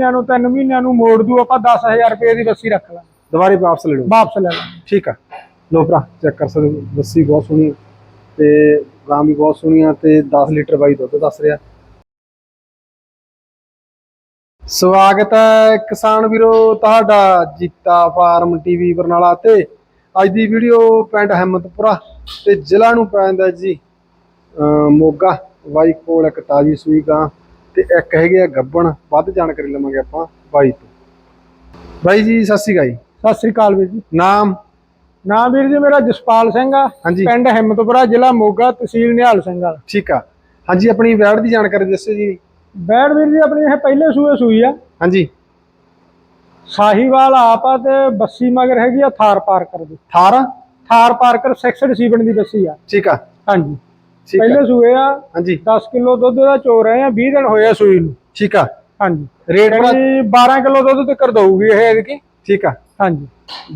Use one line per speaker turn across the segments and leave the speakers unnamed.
ਮਹੀਨਿਆਂ ਨੂੰ 3 ਮਹੀਨਿਆਂ ਨੂੰ ਮੋੜ ਦੂ ਆਪਾਂ 10000 ਰੁਪਏ ਦੀ ਬੱਸੀ ਰੱਖ ਲਾਂਗੇ।
ਦੁਬਾਰੇ ਵਾਪਸ ਲੈ ਲਓ।
ਵਾਪਸ ਲੈ ਲਾਂਗੇ
ਠੀਕ ਆ। ਲੋ ਭਰਾ ਚੈੱਕ ਕਰ ਸਕਦੇ ਹੋ ਬਹੁਤ ਸੋਹਣੀ ਆ ਤੇ ਗਾਂ ਵੀ ਬਹੁਤ ਸੋਹਣੀ ਆ ਤੇ 10 ਲੀਟਰ ਬਾਈ ਦੁੱਧ ਦੱਸ ਰਿਹਾ। ਸਵਾਗਤ ਹੈ ਕਿਸਾਨ ਵੀਰੋ ਤੁਹਾਡਾ ਜੀਤਾ ਫਾਰਮ ਟੀਵੀ ਬਰਨਾਲਾ ਤੇ। ਅੱਜ ਦੀ ਵੀਡੀਓ ਪਿੰਡ ਹਿੰਮਤਪੁਰਾ ਤੇ ਜ਼ਿਲ੍ਹਾ ਨੂੰ ਪੈਂਦਾ ਜੀ ਮੋਗਾ ਬਾਈ ਕੋਲ ਇੱਕ ਤਾਜੀ ਸੂਈ ਗਾਂ। ਤੇ ਇੱਕ ਹੈਗੇ ਆ ਗੱਬਣ ਵੱਧ ਜਾਣਕਾਰੀ ਲਵਾਂਗੇ ਆਪਾਂ ਬਾਈ ਤੋਂ। ਬਾਈ ਜੀ ਸਤਿ ਸ਼੍ਰੀ ਅਕਾਲ ਜੀ।
ਸਤਿ ਸ੍ਰੀ ਅਕਾਲ ਵੀਰ ਜੀ।
ਨਾਮ?
ਨਾਮ ਵੀਰ ਜੀ ਮੇਰਾ ਜਸਪਾਲ ਸਿੰਘ ਆ।
ਹਾਂਜੀ।
ਪਿੰਡ ਹਿੰਮਤਪੁਰਾ ਜ਼ਿਲ੍ਹਾ ਮੋਗਾ ਤਹਿਸੀਲ ਨਿਹਾਲ ਸਿੰਘ ਵਾਲਾ।
ਠੀਕ ਆ। ਹਾਂਜੀ ਆਪਣੀ ਵੈੜ ਦੀ ਜਾਣਕਾਰੀ ਦੱਸੋ ਜੀ।
ਬੈੜ ਵੀਰ ਜੀ ਆਪਣੀ ਇਹ ਪਹਿਲੇ ਸੂਏ ਸੂਈ ਆ।
ਹਾਂਜੀ।
ਸਾਹੀਵਾਲ ਆਪ ਆ ਤੇ ਬੱਸੀ ਮਗਰ ਹੈਗੀ ਆ ਥਾਰ ਪਾਰਕਰ ਦੀ।
18
ਥਾਰ ਪਾਰਕਰ 66 ਸੀਵਨ ਦੀ ਬੱਸੀ ਆ।
ਠੀਕ ਆ।
ਹਾਂਜੀ।
ਠੀਕ ਆ।
ਪਹਿਲੇ ਸੂਏ ਆ
ਹਾਂਜੀ।
10 ਕਿਲੋ ਦੁੱਧ ਦਾ ਚੋ ਰਹੇ ਆ 20 ਦਿਨ ਹੋਏ ਆ ਸੂਈ ਨੂੰ।
ਠੀਕ ਆ।
ਹਾਂਜੀ।
ਰੇਟ ਭਰਾ
ਜਿਹੜੀ 12 ਕਿਲੋ ਦੁੱਧ ਤੇ ਕਰ ਦਊਗੀ ਇਹ ਐਤਕੀ
ਠੀਕ ਆ।
ਹਾਂਜੀ।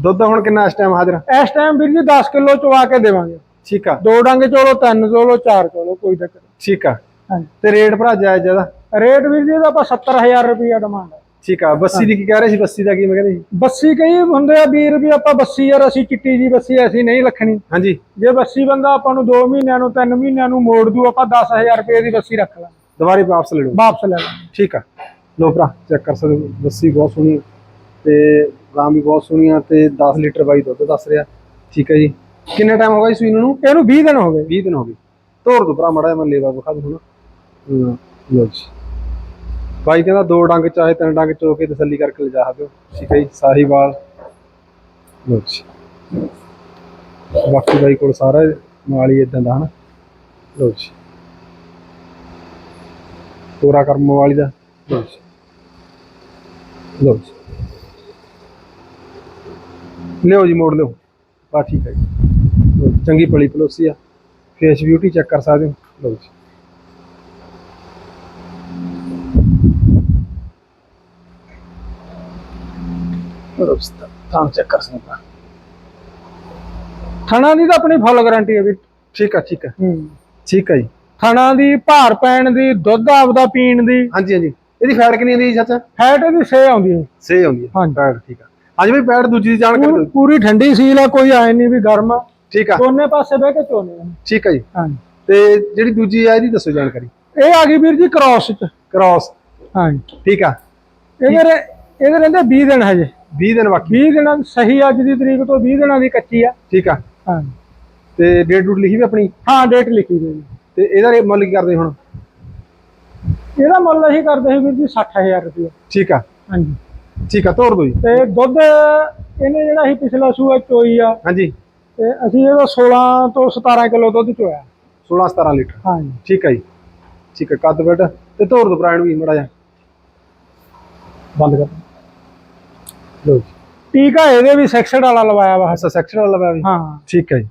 ਦੁੱਧ ਹੁਣ ਕਿੰਨਾ ਇਸ ਟਾਈਮ ਹਾਜ਼ਰ
ਇਸ ਟਾਈਮ ਵੀਰ ਜੀ 10 ਕਿਲੋ ਚਵਾ ਕੇ ਦੇਵਾਂਗੇ।
ਠੀਕ ਆ।
ਦੋ ਡੰਗ ਚੋਲੋ ਤਿੰਨ ਚੋਲੋ ਚਾਰ ਚੋਲੋ ਕੋਈ ਚੱਕਰ ਨਹੀਂ।
ਠੀਕ ਆ।
ਹਾਂਜੀ।
ਤੇ ਰੇਟ ਭਰਾ ਜਾਇਜ਼ ਜ਼ਿਆਦਾ
ਰੇਟ ਵੀਰ ਜੀ ਦਾ ਆਪਾਂ 70000 ਰੁਪਇਆ ਡਿਮਾਂਡ ਹੈ
ਠੀਕ ਆ ਬੱਸੀ ਦੀ ਕੀ ਕਹਿ ਰਹੇ ਸੀ? ਬੱਸੀ ਦਾ ਕੀ ਮੈਂ ਕਹਿੰਦੇ
ਬੱਸੀ ਕਈ ਹੁੰਦੇ ਆ ਵੀਰ ਵੀ ਆਪਾਂ ਬੱਸੀ ਯਾਰ ਅਸੀਂ ਚਿੱਟੀ ਜੀ ਬੱਸੀ ਅਸੀਂ ਨਹੀਂ ਰੱਖਣੀ
ਹਾਂਜੀ।
ਜੇ ਬੱਸੀ ਬੰਦਾ ਆਪਾਂ ਨੂੰ 2 ਮਹੀਨਿਆਂ ਨੂੰ 3 ਮਹੀਨਿਆਂ ਨੂੰ ਮੋੜ ਦੂ ਆਪਾਂ 10000 ਰੁਪਏ ਦੀ ਬੱਸੀ ਰੱਖ ਲਾਂਗੇ।
ਦੁਬਾਰੇ ਵਾਪਸ ਲੈ ਲਓ।
ਵਾਪਸ ਲੈ ਲਾਂਗੇ
ਠੀਕ ਆ। ਲੋ ਭਰਾ ਚੈੱਕ ਕਰ ਸਕਦੇ ਬੱਸੀ ਬਹੁਤ ਸੋਹਣੀ ਆ ਤੇ ਗਾਂ ਵੀ ਬਹੁਤ ਸੋਹਣੀ ਆ ਤੇ 10 ਲੀਟਰ ਬਾਈ ਦੁੱਧ ਦੱਸ ਰਿਹਾ। ਠੀਕ ਹੈ ਜੀ। ਕਿੰਨਾ ਟਾਈਮ ਹੋ ਗਿਆ ਜੀ ਸੂਈ ਨੂੰ?
ਇਹਨੂੰ 20 ਦਿਨ ਹੋ ਗਏ।
20 ਦਿਨ ਹੋ ਗਏ। ਤੋਰ ਦੋ ਭਰਾ ਮੜਾ ਮੈਂ ਲੇਵਾ ਵਿਖਾ ਦੂੰ ਹੁਣ ਲਓ ਜੀ। ਬਾਈ ਕਹਿੰਦਾ ਦੋ ਡੰਗ ਚਾਹੇ ਤਿੰਨ ਡੰਗ ਚੋ ਕੇ ਤਸੱਲੀ ਕਰਕੇ ਲਿਜਾ ਦਿਓ ਠੀਕ ਹੈ ਜੀ ਸਾਹੀਵਾਲ ਲਓ ਜੀ। ਬਾਕੀ ਬਾਈ ਕੋਲ ਸਾਰਾ ਮਾਲ ਹੀ ਇਦਾਂ ਦਾ, ਹਨਾ? ਲਓ ਜੀ। ਤੋਰਾ ਕਰਮ ਵਾਲੀ ਦਾ। ਲਓ ਜੀ। ਲਓ ਜੀ। ਲਿਓ ਜੀ ਮੋੜ ਲਿਓ। ਬਾ ਠੀਕ ਹੈ ਜੀ। ਚੰਗੀ ਪਲੀ ਪਲੋਸੀ ਆ। ਫੇਸ ਬਿਊਟੀ ਚੈੱਕ ਕਰ ਸਕਦੇ ਹੋ। ਲਓ ਜੀ।
ਥਣਾ ਦੀ ਤਾਂ ਆਪਣੀ ਫੁੱਲ ਗਾਰੰਟੀ ਹੈ ਵੀਰ
ਠੀਕ ਆ ਠੀਕ ਆ।
ਹੂੰ।
ਠੀਕ ਆ ਜੀ।
ਥਣਾ ਦੀ ਭਾਰ ਪੈਣ ਦੀ ਦੁੱਧ ਆਪਦਾ ਪੀਣ ਦੀ।
ਹਾਂਜੀ ਹਾਂਜੀ। ਇਹਦੀ ਫੈਟ ਕਿੰਨੀ ਆਉਂਦੀ ਜੀ ਚਾਚਾ?
ਫੈਟ ਦੀ ਸੇ ਆਉਂਦੀ ਹੈ
ਸੇ ਆਉਂਦੀ ਹੈ।
ਹਾਂਜੀ।
ਫੈਟ ਠੀਕ ਆ। ਹਾਂਜੀ ਵੀ ਫੈਟ ਦੂਜੀ ਦੀ ਜਾਣਕਾਰੀ ਦਿਓ।
ਪੂਰੀ- ਠੰਡੀ ਸੀਲ ਆ ਕੋਈ ਆਏ ਨਹੀਂ ਵੀ ਗਰਮ ਆ।
ਠੀਕ ਆ।
ਦੋਨੇ ਪਾਸੇ ਬਹਿ ਕੇ ਚੋਨੇ ਆ।
ਠੀਕ ਆ ਜੀ।
ਹਾਂਜੀ।
ਤੇ ਜਿਹੜੀ ਦੂਜੀ ਆ ਇਹਦੀ ਦੱਸੋ ਜਾਣਕਾਰੀ।
ਇਹ ਆ ਗਈ ਵੀਰ ਜੀ ਕ੍ਰਾਸ ਚ।
ਕ੍ਰਾਸ
ਹਾਂਜੀ।
ਠੀਕ ਆ।
ਇਹਦੇ ਇਹਦੇ ਰਹਿੰਦੇ 20 ਦਿਨ ਹਜੇ।
20 ਦਿਨ ਬਾਕੀ।
20 ਦਿਨਾਂ ਸਹੀ ਅੱਜ ਦੀ ਤਰੀਕ ਤੋਂ 20 ਦਿਨਾਂ ਦੀ ਕੱਚੀ ਆ।
ਠੀਕ ਆ।
ਹਾਂਜੀ
ਤੇ ਡੇਟ ਡੂਟ ਲਿਖੀ ਵੀ ਆਪਣੀ?
ਹਾਂ ਡੇਟ ਲਿਖੀ ਹੋਈ ਹੈ
ਤੇ ਇਹਦਾ ਰੇਟ ਮੁੱਲ ਕੀ ਕਰਦੇ ਹੁਣ?
ਇਹਦਾ ਮੁੱਲ ਅਸੀਂ ਕਰਦੇ ਸੀ ਵੀਰ ਜੀ 60000 ਰੁਪਏ
ਠੀਕ ਆ।
ਹਾਂਜੀ।
ਠੀਕ ਆ ਤੋੜ ਦੋ ਜੀ।
ਤੇ ਦੁੱਧ ਇਹਨੇ ਜਿਹੜਾ ਅਸੀਂ ਪਿਛਲਾ ਸੂਆ ਚੋਈ ਆ
ਹਾਂਜੀ।
ਤੇ ਅਸੀਂ ਇਹਦਾ 16 ਤੋਂ 17 ਕਿਲੋ ਦੁੱਧ ਚੋਇਆ।
16 17 ਲੀਟਰ।
ਹਾਂਜੀ।
ਠੀਕ ਆ ਜੀ। ਠੀਕ ਆ ਕੱਦ ਬੈਠ ਤੇ ਤੋੜ ਦੋ ਨੂੰ ਵੀ ਮੜਾ ਜਾ
ਬੰਦ ਕਰ। ਟੀਕਾ ਇਹਦੇ ਵੀ ਸੈਕਸਡ ਵਾਲਾ ਲਵਾਇਆ ਵਾ
ਅੱਛਾ ਸੈਕਸ਼ਨ ਵਾਲਾ ਲਵਾ ਵੀ।
ਹਾਂ।
ਠੀਕ ਹੈ ਜੀ।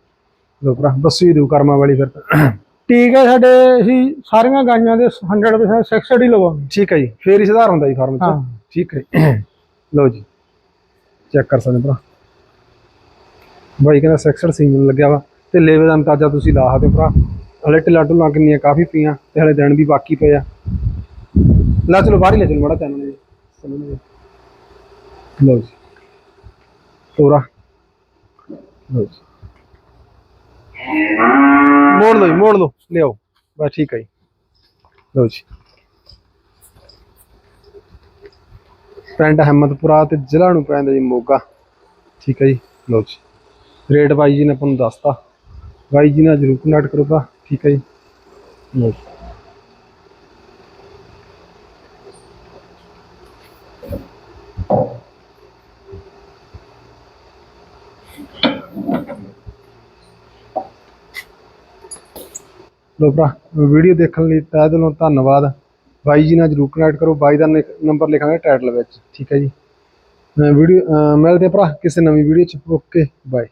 ਲੋ ਭਰਾ ਬੱਸੀ ਦੂ ਕਰਮਾ ਵਾਲੀ ਫਿਰ। ਤਾਂ।
ਟੀਕਾ ਸਾਡੇ ਅਸੀਂ ਸਾਰੀਆਂ ਗਾਈਆਂ ਦੇ 100% ਸੈਕਸਡ ਹੀ ਲਵਾਉਂਦੇ
ਠੀਕ ਹੈ ਜੀ ਫੇਰ ਹੀ ਸੁਧਾਰ ਹੁੰਦਾ ਜੀ ਫਾਰਮ ਚ। ਠੀਕ ਹੈ। ਲਓ ਜੀ। ਚੈੱਕ ਕਰ ਸਕਦੇ ਭਰਾ। ਬਾਈ ਕਹਿੰਦਾ ਸੈਕਸ਼ਨ ਸੀਮਨ ਲੱਗਿਆ ਵਾ। ਤੇ ਲੇਵੇ ਦਾ ਅੰਦਾਜ਼ਾ ਤੁਸੀਂ ਲਾ ਸਕਦੇ ਭਰਾ। ਹਲੇ ਢਿੱਲਾ ਢੁੱਲਾ ਕਿੰਨੀਆਂ ਕਾਫੀ ਪਈਆਂ ਤੇ ਹਲੇ ਦਿਨ ਵੀ ਬਾਕੀ ਪਏ ਆ। ਲੈ ਚਲੋ ਬਾਹਰ ਹੀ ਲੈ ਚਲੋ ਮਾੜਾ ਚੈਨਲ ਜੀ। ਲਓ ਜੀ। ਤੋਰਾ। ਲਓ ਜੀ। ਮੋੜ ਲਓ ਜੀ, ਮੋੜ ਲਓ। ਲਿਆਓ। ਬਸ ਠੀਕ ਹੈ ਜੀ। ਲਓ ਜੀ। ਪਿੰਡ ਅਹਿਮਦਪੁਰਾ ਤੇ ਜ਼ਿਲ੍ਹਾ ਨੂੰ ਪੈਂਦਾ ਜੀ ਮੋਗਾ। ਠੀਕ ਹੈ ਜੀ। ਲਓ ਜੀ। ਰੇਟ ਬਾਈ ਜੀ ਨੇ ਆਪਾਂ ਨੂੰ ਦੱਸਤਾ। ਬਾਈ ਜੀ ਨਾਲ ਜਰੂਰ ਕੰਟੈਕਟ ਕਰੋ ਭਰਾ ਠੀਕ ਹੈ ਜੀ। ਲਓ ਜੀ। ਲੋ ਭਰਾ, ਵੀਡੀਓ ਦੇਖਣ ਲਈ ਤਹਿ ਦਿਲੋਂ ਧੰਨਵਾਦ। ਬਾਈ ਜੀ ਨਾਲ ਜਰੂਰ ਕਨੈਕਟ ਕਰੋ, ਬਾਈ ਦਾ ਨੰਬਰ ਲਿਖਾਂਗੇ ਟਾਈਟਲ ਵਿੱਚ, ਠੀਕ ਹੈ ਜੀ। ਵੀਡੀਓ ਮਿਲਦੇ ਹਾਂ ਭਰਾ ਕਿਸੇ ਨਵੀਂ ਵੀਡੀਓ ਚ, ਓਕੇ ਬਾਏ